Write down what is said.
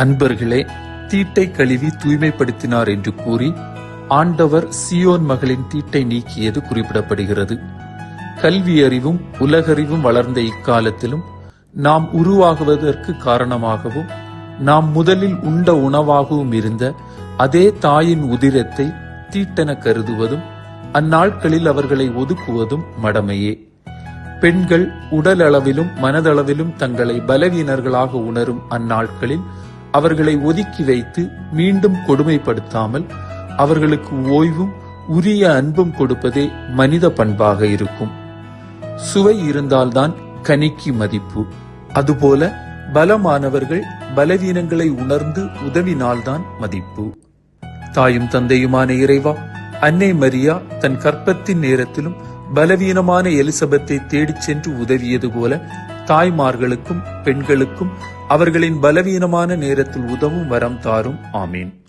அன்பர்களே தீட்டை கழுவி தூய்மைப்படுத்தினார் என்று கூறி ஆண்டவர் சியோன் மகளின் தீட்டை நீக்கியது குறிப்பிடப்படுகிறது. கல்வி அறிவும் உலகறிவும் வளர்ந்த இக்காலத்திலும் நாம் உருவாகுவதற்கு காரணமாகவும் நாம் முதலில் உண்ட உணவாகவும் இருந்த அதே தாயின் உதிரத்தை தீட்டென கருதுவதும் அந்நாட்களில் அவர்களை ஒதுக்குவதும் மடமையே. பெண்கள் உடல் அளவிலும் மனதளவிலும் தங்களை பலவீனர்களாக உணரும் அந்நாட்களில் அவர்களை ஒதுக்கி வைத்து மீண்டும் கொடுமைப்படுத்தாமல் அவர்களுக்கு ஓய்வும் உரிய அன்பும் கொடுப்பதே மனித பண்பாக இருக்கும். சுவை இருந்தால்தான் கனிக்கு மதிப்பு. அதுபோல பலமானவர்கள் பலவீனங்களை உணர்ந்து உதவினால்தான் மதிப்பு. தாயும் தந்தையுமான இறைவா அன்னை மரியா தன் கற்பத்தின் நேரத்திலும் பலவீனமான எலிசபெத்தை தேடிச் சென்று உதவியது போல தாய்மார்களுக்கும் பெண்களுக்கும் அவர்களின் பலவீனமான நேரத்தில் உதவும் வரம் தாரும். ஆமீன்.